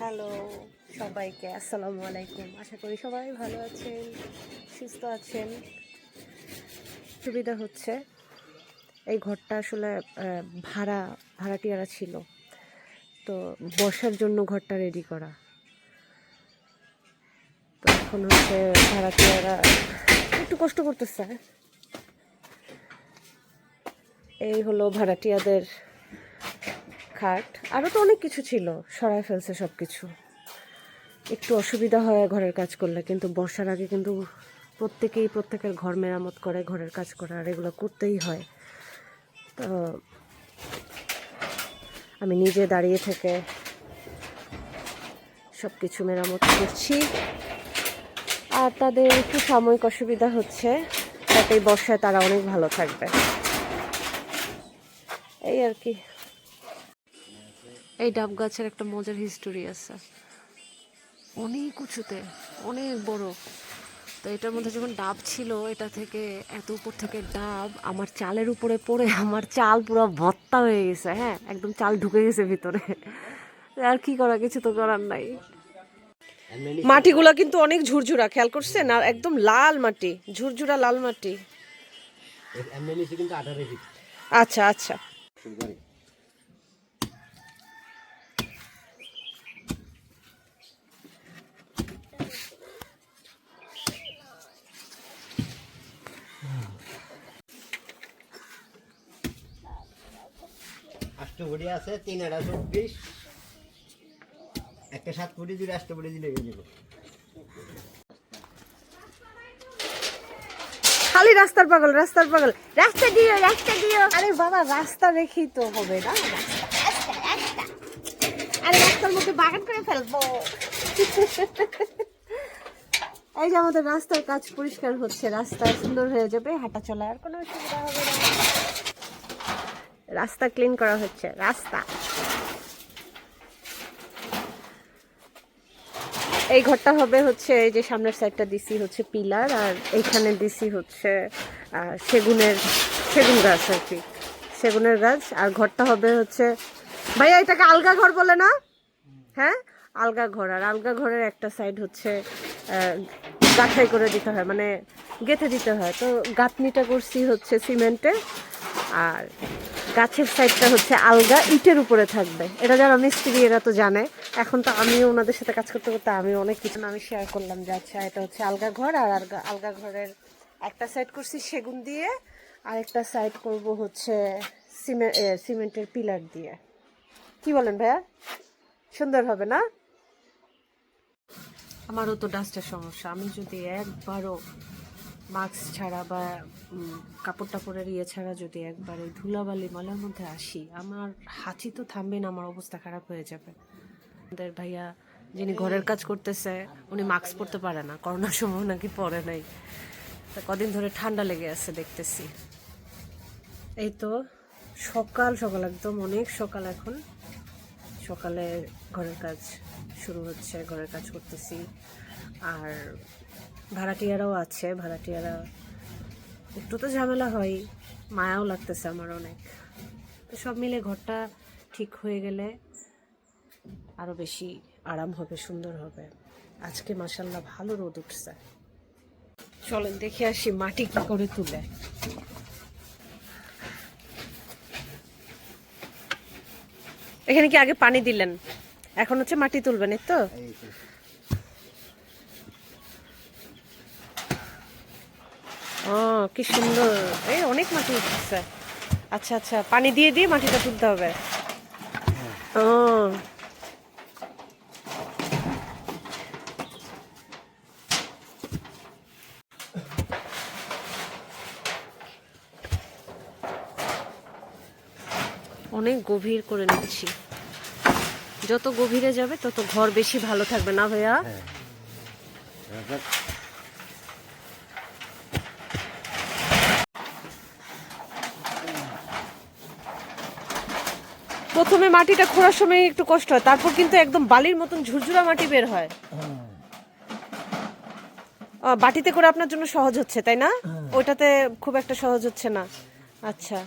Hello, সবাইকে আসসালামু আলাইকুম। আশা করি সবাই ভালো আছেন, সুস্থ আছেন। সুবিধা হচ্ছে। এই ঘরটা আসলে ভাড়া, ভাড়াটিয়ারা ছিল। তো বসার জন্য ঘরটা রেডি করা। তো এখন হচ্ছে ভাড়াটিয়ারা একটু কষ্ট করতেছে। এই হলো ভাড়াটিয়াদের খাট, আরও তো অনেক কিছু ছিল সরাই ফেলছে সব কিছু একটু অসুবিধা হয় ঘরের কাজ করলে, কিন্তু বর্ষার আগে কিন্তু প্রত্যেকেই প্রত্যেকের ঘর মেরামত করে, ঘরের কাজ করে, আর এগুলো করতেই হয়। তো আমি নিজে দাঁড়িয়ে থেকে সব কিছু মেরামত করছি। আর তাদের একটু সাময়িক অসুবিধা হচ্ছে, যাতে বর্ষায় তারা অনেক ভালো থাকবে। এই আর কি। এই ডাব গাছের একটা মজার হিস্টোরি আছে। অনেক উঁচুতে অনেক বড়। তো এটার মধ্যে যখন ডাব ছিল এটা থেকে এত উপর থেকে ডাব আমার চালের উপরে পড়ে আমার চাল পুরো ভত্তা হয়ে গেছে হ্যাঁ একদম চাল ঢুকে গেছে ভিতরে। আর কি করা কিছু তো করার নাই। মাটিগুলো কিন্তু অনেক ঝুরঝুরা খেয়াল করছেন? আর একদম লাল মাটি ঝুরঝুরা লাল মাটি। আচ্ছা আচ্ছা। আষ্টপুরি আছে, তিন আড়া চব্বিশ। একটা সাত ফুটি দিলে আষ্টপুরি দিলে হয়ে খালি রাস্তার পাগল রাস্তার পাগল। রাস্তা দিও রাস্তা দিও। আরে বাবা, রাস্তা রেখেই তো হবে, না। আরে রাস্তার মধ্যে বাগান করে ফেলব। এই যে আমাদের রাস্তার কাজ পরিষ্কার হচ্ছে, রাস্তা সুন্দর হয়ে যাবে, হাঁটা চলা আর কোনো অসুবিধা হবে রাস্তা ক্লিন করা হচ্ছে, রাস্তা। এই ঘরটা হবে হচ্ছে, এই যে সামনের সাইডটা দিছি হচ্ছে পিলার, আর এইখানে দিছি হচ্ছে সেগুনের, সেগুন গাছ আর কি, সেগুনের গাছ। আর ঘরটা হবে হচ্ছে, ভাইয়া এটাকে আলগা ঘর বলে না? হ্যাঁ? আলগা ঘর, আর আলগা ঘরের একটা সাইড হচ্ছে গাঁথাই করে দিতে হয় মানে গেঁথে দিতে হয়। তো গাঁথনিটা করছি হচ্ছে সিমেন্টে, আর গাছের সাইডটা হচ্ছে আলগা, ইটের উপরে থাকবে। এটা যারা মিস্ত্রি, এরা তো জানে। এখন তো আমিও ওনাদের সাথে কাজ করতে করতে আমি অনেক কিছু আমি শেয়ার করলাম যে আচ্ছা এটা হচ্ছে আলগা ঘর, আর আলগা আলগা ঘরের একটা সাইড করছি সেগুন দিয়ে আর একটা সাইড করব হচ্ছে সিমেন্ট সিমেন্টের পিলার দিয়ে। কি বলেন ভাইয়া? সুন্দর হবে না? আমারও তো ডাস্টের সমস্যা। আমি যদি একবারও মাস্ক ছাড়া বা কাপড় টাপড়ের ইয়ে ছাড়া যদি একবার ওই ধুলাবালি মলের মধ্যে আসি, আমার হাঁচি তো থামবে না, আমার অবস্থা খারাপ হয়ে যাবে। আমাদের ভাইয়া যিনি ঘরের কাজ করতেছে, উনি মাস্ক পরতে পারে না, করোনার সময় নাকি পরে নাই। তা কদিন ধরে ঠান্ডা লেগে আছে দেখতেছি। এই তো সকাল সকাল একদম, অনেক সকাল এখন। সকালে ঘরের কাজ শুরু হচ্ছে, ঘরের কাজ করতেছি। আর ভাড়াটিয়ারাও আছে, ভাড়াটিয়ারা একটু তো ঝামেলা হয়, মায়াও লাগতেছে আমার অনেক। তো সব মিলে ঘরটা ঠিক হয়ে গেলে আরও বেশি আরাম হবে, সুন্দর হবে। আজকে মাসাল্লাহ ভালো রোদ উঠছে। চলেন দেখে আসি মাটি কি করে তুলে। এখানে কি আগে পানি দিলেন? এখন হচ্ছে মাটি তুলবেন এই তো এই তো ও, কি সুন্দর। এই অনেক মাটি উঠছে। আচ্ছা আচ্ছা পানি দিয়ে দিয়ে মাটিটা তুলতে হবে। ও। অনেক গভীর করে নিচ্ছি। যত গভীরে যাবে, তত ঘর বেশি ভালো থাকবে না ভাইয়া? প্রথমে মাটিটা খোঁড়ার সময় একটু কষ্ট হয় তারপর কিন্তু একদম বালির মতন ঝুরঝুরা মাটি বের হয়। বাটিতে করে আপনার জন্য সহজ হচ্ছে তাই না? ওইটাতে খুব একটা সহজ হচ্ছে না। আচ্ছা।